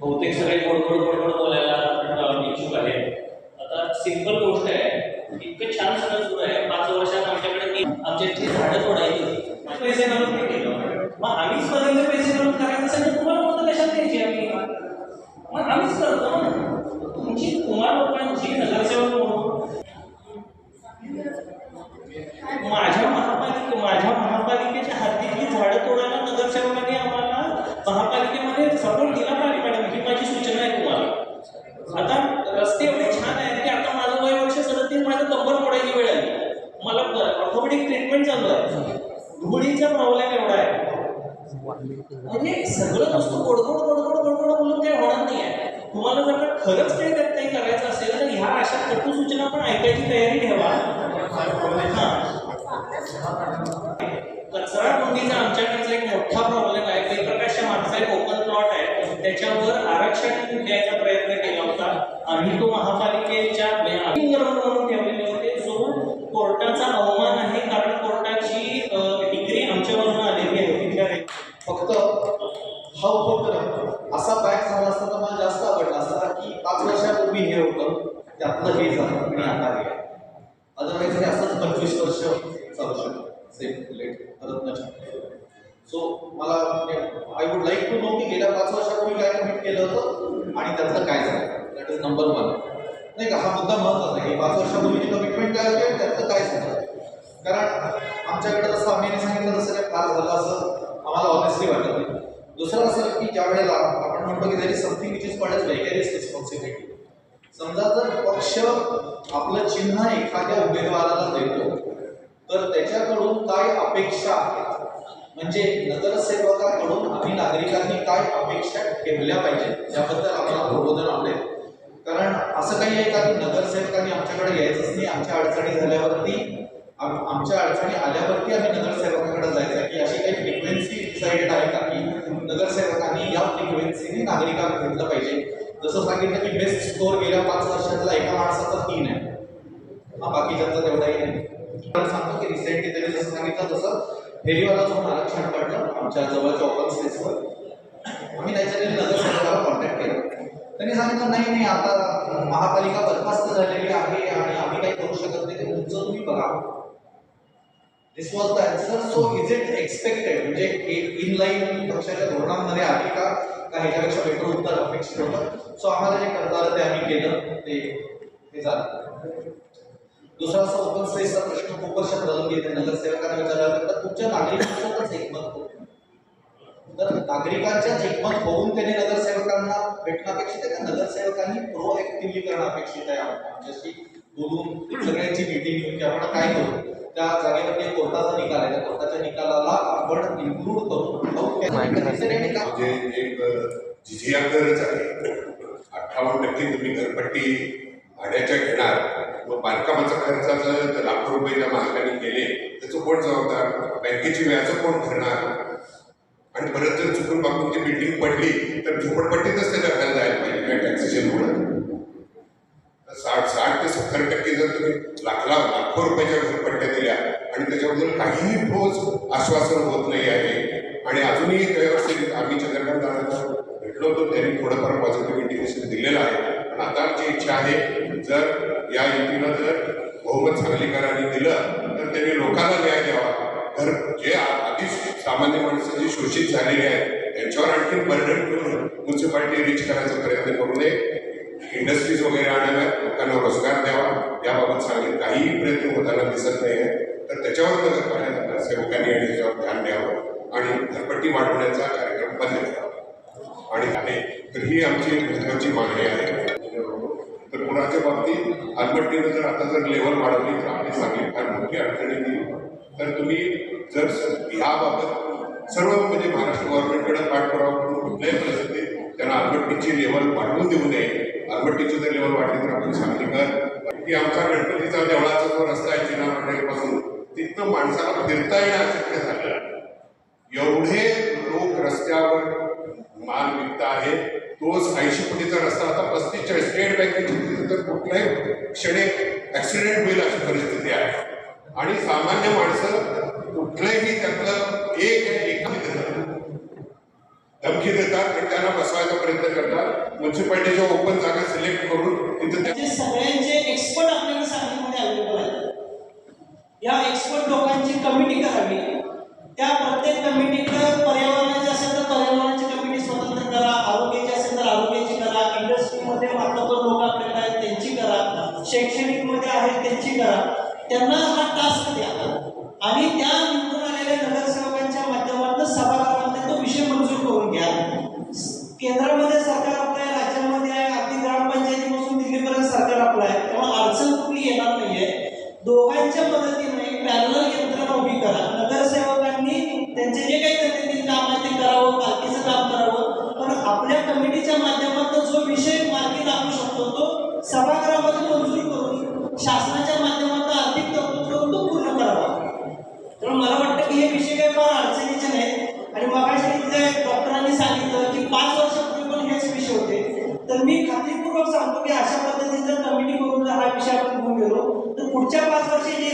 बहुतेक गोड गोड गोड बोलायला इच्छुक आहे आता सिंपल गोष्ट आहे इतकं छान सगळं सुरू आहे. पाच वर्षात आमच्याकडे मी आमच्या इथे झाडं तोडायची पैसे घालून मी केलं. मग आम्हीच पर्यंत पैसे घालून करायचं असेल तर तुम्हाला कोणतं कशात द्यायची आम्ही? मग आम्हीच करतो ना. तुमची तुम्हा लोकांची नगरसेवक म्हणून. माझ्या महापालिके माझ्या महापालिकेच्या हद्दीतली झाडं तोडायला नगरसेवकांनी आम्हाला महापालिकेमध्ये सपोर्ट ऑर्थोपेडिक ट्रीटमेंट चालू आहे. धुळीचा प्रॉब्लेम एवढा आहे? म्हणजे सगळं नुसतं गोडगोड गोडगोड गोडगोड बोलून काही होणार नाही आहे. तुम्हाला जर का खरंच काही त्यात काही करायचं असेल तर ह्या अशा कटू सूचना पण ऐकायची तयारी ठेवा. कचरा कोंडीचा आमच्याकडचा एक मोठा प्रॉब्लेम आहे. जयप्रकाशच्या मागचा एक ओपन प्लॉट आहे. त्याच्यावर आरक्षण द्यायचा प्रयत्न केला होता. आम्ही तो महापालिकेच्या म्हणजे म्हणून ठेवलेले फक्त हा उपक्रम असा पॅक झाला असता तर मला जास्त आवडला असता की पाच वर्षापूर्वी हे होतं त्यातलं हे झालं आणि आता हे अदरवाईज हे असंच पंचवीस वर्ष चालू शकतं. सेम लेट रत्नाच्या सो मला I would like to know की गेल्या पाच वर्षापूर्वी काय कमिट केलं होतं आणि त्यातलं काय झालं? दॅट इज नंबर वन नाही का? हा मुद्दा महत्त्वाचा आहे. की पाच वर्षापूर्वीची कमिटमेंट काय होते आणि त्यातलं काय झालं? कारण आमच्याकडे जसं आम्ही सांगितलं तसं काय फार झालं असं आम्हाला ऑनेस्टली वाटत नाही. दुसरं असं की ज्या वेळेला आपण म्हणतो की that is something which is called as vicarious responsibility समजा जर पक्ष आपलं चिन्ह एखाद्या उमेदवाराला देतो तर त्याच्याकडून काय अपेक्षा आहेत म्हणजे नगरसेवकाकडून आम्ही नागरिकांनी काय अपेक्षा ठेवल्या पाहिजेत? याबद्दल आम्हाला प्रबोधन आवडेल. कारण असं काही आहे का की नगरसेवकांनी आमच्याकडे यायचंच नाही? आमच्या अडचणी झाल्यावरती आमच्या अडचणी आल्यावरती आम्ही नगरसेवक जायचं की अशी काही फ्रिक्वेन्सी डिसाइडेड आहे का की नगरसेवकांनी या नागरिकांना घेतलं पाहिजे. जसं सांगितलं की बेस्ट स्कोर गेल्या पाच वर्षातला एका माणसाचा तीन आहे. हा बाकीच्यांचा तेवढाही नाही. पण सांगतो की रिसेंटली त्यांनी जसं सांगितलं तसं फेरीवाला जाऊन आरक्षण काढलं आमच्या जवळच्या ओपन स्पेसवर आम्ही त्याच्याने नगरसेवकाला कॉन्टॅक्ट केला. त्यांनी सांगितलं नाही नाही आता महापालिका बरखास्त झालेली आहे आणि आम्ही काही करू शकत नाही. ते तुमचं तुम्ही बघा. This was the answer so is it expected म्हणजे इन लाईन पक्षाच्या धोरणांमध्ये आहे का? का ह्याच्यापेक्षा बेटर उत्तर अपेक्षित होतं सो आम्हाला जे करता आलं ते आम्ही केलं. ते हे झालं. दुसरा असा ओपन स्पेसचा प्रश्न खूप वर्ष प्रलंबित येते नगरसेवकांना विचारला तर तुमच्या नागरिकांसोबतच एकमत होतं तर नागरिकांच्याच एकमत होऊन त्याने नगरसेवकांना भेटणं अपेक्षित आहे का? नगरसेवकांनी प्रोएक्टिव्हली करणं अपेक्षित आहे आम- आमच्याशी बोलून सगळ्यांची मीटिंग घेऊन की आपण काय करू? त्या जागेवरती एक कोर्टाचा निकाल आहे. त्या कोर्टाच्या निकालाला आपण इन्क्लूड करून म्हणजे एक झिझियाकरच आहे. अठ्ठावन्न टक्के तुम्ही घरपट्टी भाड्याच्या घेणार. मग बांधकामाचा खर्चाचं जर लाखो रुपये त्या मालकाने केले त्याचं कोण जबाबदार? बँकेची व्याज कोण भरणार? आणि परत जर चुकून बाबून ती बिल्डिंग पडली तर झोपडपट्टीतच त्याच्या घराला जायला पाहिजे? काय टॅक्सेशन होणं साठ साठ ते सत्तर टक्के जर तुम्ही लाख लाख लाखो रुपयाच्या त्याच्याबद्दल काहीही ठोस आश्वासन होत नाही आहे. आणि अजूनही व्यवस्थित आम्ही चंद्रकांत दादांना भेटलो होतो. त्यांनी थोडंफार पॉझिटिव्ह इंडिकेशन दिलेलं आहे. पण आता आमची इच्छा आहे जर या युतीला जर बहुमत सांगलीकरांनी दिलं तर त्यांनी लोकांना न्याय द्यावा. तर जे आ- सामान्य माणसं जी शोषित झालेली आहेत त्यांच्यावर आणखी बर्डन करून म्युन्सिपाल्टी रिच करायचा प्रयत्न करू नये. इंडस्ट्रीज वगैरे आणाव्यात लोकांना रोजगार द्यावा. याबाबत सांगेल काहीही प्रयत्न होताना दिसत नाही आहे तर त्याच्यावर नगरपालिका सेवकांनी आणि त्याच्यावर ध्यान द्यावं आणि घरपट्टी वाढवण्याचा कार्यक्रम बंद करावा. आणि आहे तर ही आमची महत्वाची मागणी आहे. तर कुणाच्या बाबतीत आलमट्टीनं जर आता जर लेवल वाढवली तर आम्ही सांगली फार मोठी अडचणी तर तुम्ही जर स- ह्याबाबत सर्व म्हणजे महाराष्ट्र गव्हर्नमेंटकडे पाठपुरावा करून कुठल्याही परिस्थितीत त्यांना आलमट्टीची लेवल वाढवून देऊ नये. आलमट्टीची जर लेवल वाढली तर आपण सांगली की आमचा गणपतीचा देवळाचा जो रस्ता आहे जिना पासून तिथनं माणसाला फिरता येणं अशक्य झालं. एवढे लोक रस्त्यावर माल विकत आहेत तोच ऐंशी कोटीचा रस्ता आता पस्तीस स्टेट बँकेची तर कुठल्याही क्षणी ऍक्सिडेंट होईल अशी परिस्थिती आहे. आणि सामान्य माणसं कुठलंही त्यातलं एक एका धमकी देतात आणि त्यांना बसवायचा प्रयत्न करतात. म्युन्सिपाल्टीच्या ओपन जागा सिलेक्ट करून तिथे सगळ्यांचे एक्सपर्ट आपल्याला सांगलीमध्ये अवेलेबल आहेत या एक्सपर्ट लोकांची कमिटी करावी त्या प्रत्येक कमिटीकडे पर्यावरणाची असेल तर पर्यावरणाची कमिटी स्वतंत्र करा आरोग्याची असेल तर आरोग्याची करा मध्ये महत्त्वपूर्ण लोक आपल्याकडे आहेत त्यांची करा. शैक्षणिकमध्ये आहेत त्यांची करा. त्यांना हा टास्क द्या. आणि त्या निवडून आलेल्या नगरसेवकांच्या माध्यमातून सभागृहामध्ये तो विषय मंजूर करून घ्या. केंद्रामध्ये सरकार तर मला वाटतं की हे विषय काही फार अडचणीचे नाहीत. आणि मगाशी इथल्या डॉक्टरांनी सांगितलं की पाच वर्षापूर्वी पण हेच विषय होते. तर मी खात्रीपूर्वक सांगतो की अशा पद्धतीने जर कमिटी करून जर हा विषय आपण घेऊन गेलो तर पुढच्या पाच वर्षी